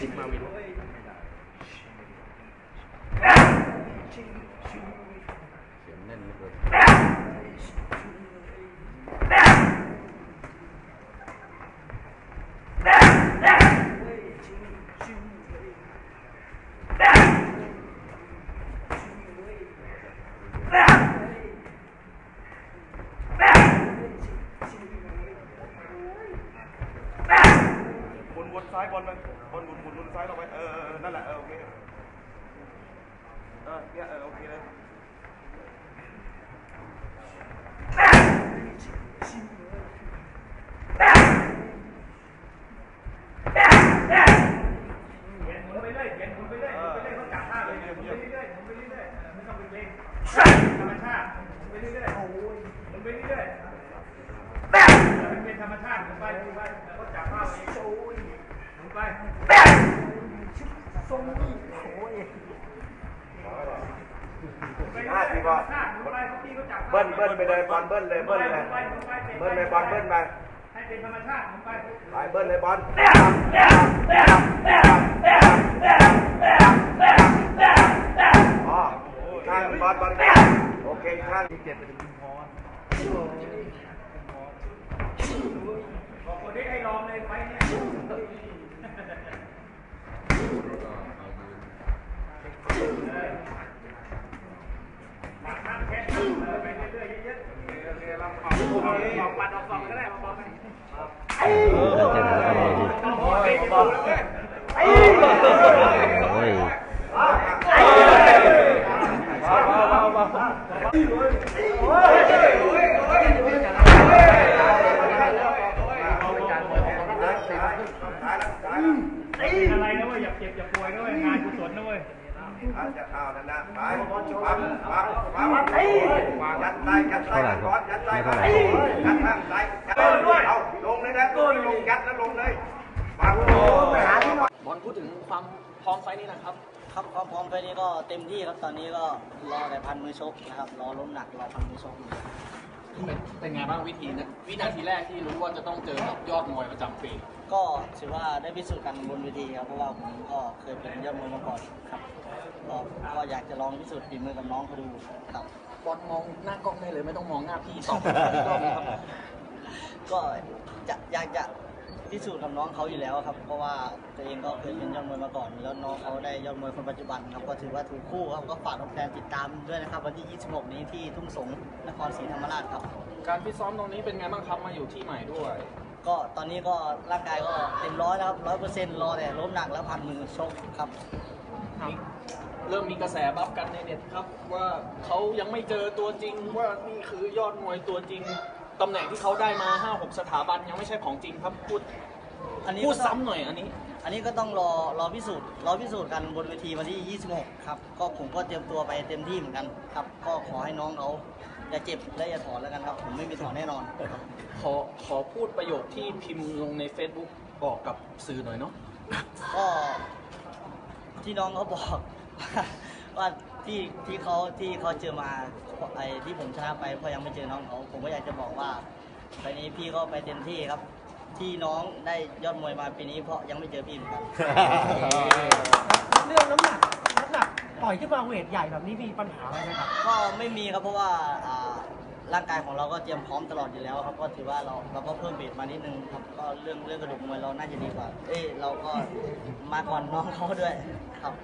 จิมมาวิน เสียงแน่นเหลือเกิน หมุนวน ซ้ายบอลมันบอลหมุนหมุนวนซ้ายลงไปเออเออนั่นแหละเออโอเคเออเนี่ยเออโอเคเลยหมุนไปเรื่อยเขียนหมุนไปเรื่อยหมุนไปเรื่อยเขาจับท่าเลยหมุนไปเรื่อยๆหมุนไปเรื่อยๆไม่ต้องไปเร่งธรรมชาติหมุนไปเรื่อยๆหมุนไปเรื่อยๆมันเป็นธรรมชาติไปไปแล้วก็จับท่าเอง ห้าสิบอะหมุนไปเขาตีเบิ้ลเบิ้ลไปเลยบอลเบิ้ลเลยเบิ้ลเลยเบิ้ลเลยบอลเบิ้ลไปให้เป็นธรรมชาติหมุนไปไปเบิ้ลเลยบอลอ๋อข้างบอลบอลโอเคข้างเจ็ดไปถึงพอบอกคนที่ให้ลองเลยไปเนี่ย ก็เอามือ ตักน้ำแค่ไปเรื่อยๆเยอะ ๆบอกปัดออกสองก็ได้มาบอกไปเออเจ็บแล้วครับโอ้ยจะดูแล้วเว้ยโอ้ยอะไรนะเว้ยอย่าเจ็บอย่าป่วยนะเว้ยงานกุศลนะเว้ย อาจจะเอานั่นนะไปปั๊บปั๊บปั๊บยัดไส้ยัดไส้ก่อนยัดไส้ยัดข้างไส้เอาลงเลยนะลงยัดแล้วลงเลยปั๊บบอลพูดถึงความพร้อมไฟล์นี้นะครับ ครับความพร้อมไฟล์นี้ก็เต็มที่ครับตอนนี้ก็รอแต่พันมือชกนะครับรอล้มหนักรอพันมือชกอยู่ เป็นเป็นไงบ้างวิธีนะวินาทีแรกที่รู้ว่าจะต้องเจอกับยอดมวยประจำปีก็ถือว่าได้พิสูจน์กันบนเวทีครับเพราะว่าผมก็เคยเป็นยอดมวยมาก่อนครับก็ก็อยากจะลองพิสูจน์ฝีมือกับน้องเขาดูครับบอลมองหน้ากล้องได้เลยไม่ต้องมองหน้าพี่ตอบอีกรอบนึงครับ ก็จะอยากจะ พิสูจน์กับน้องเขาอยู่แล้วครับ เพราะว่าตัวเองก็เคยเป็นยอดมวยมาก่อน แล้วน้องเขาได้ยอดมวยคนปัจจุบันครับก็ถือว่าถูกคู่ครับก็ฝากแฟนๆติดตามด้วยนะครับวันที่ 26 นี้ที่ทุ่งสงนครศรีธรรมราชครับ การฟิตซ้อมตรงนี้เป็นไงบ้างครับมาอยู่ที่ใหม่ด้วย ก็ตอนนี้ก็ร่างกายก็เต็มร้อยแล้วครับร้อยเปอร์เซ็นต์รอแต่ล้มหนักแล้วพันมือชกครับมีเริ่มมีกระแสบัฟกันในเน็ตครับว่าเขายังไม่เจอตัวจริงว่านี่คือยอดมวยตัวจริง ตำแหน่งที่เขาได้มา5-6สถาบันยังไม่ใช่ของจริงครับพูดอันนี้พูดก็ต้องซ้ำหน่อยอันนี้ อันนี้ก็ต้องรอรอพิสูจน์รอพิสูจน์กันบนเวทีวันที่ 26 ครับ ก็ผมก็เตรียมตัวไปเต็มที่เหมือนกันครับ ก็ขอให้น้องเขาอย่าเจ็บและอย่าถอนแล้วกันครับ ผมไม่มีถอนแน่นอนครับขอขอพูดประโยคที่พิมพ์ลงใน Facebook บอกกับสื่อหน่อยเนาะ ก็ที่น้องเขาบอกว่า ที่ที่เขาที่เขาเจอมาไอ้ที่ผมชนะไปเพราะยังไม่เจอน้องเขาผมก็อยากจะบอกว่าไปนี้พี่ก็ไปเต็มที่ครับ ที่น้องได้ยอดมวยมาปีนี้เพราะยังไม่เจอพี่เหมือนกันเรื่องน้ำหนักน้ำหนักปล่อยขึ้นมาเวทใหญ่แบบนี้มีปัญหาอะไรไหมครับก็ไม่มีครับเพราะว่าอ่าร่างกายของเราก็เตรียมพร้อมตลอดอยู่แล้วครับก็ถือว่าเราเราก็เพิ่มเวทมานิดนึงครับก็เรื่องเรื่องกระดูกมวยเราน่าจะดีกว่า เอ้ยเราก็มาก่อนน้องเขาด้วยครับ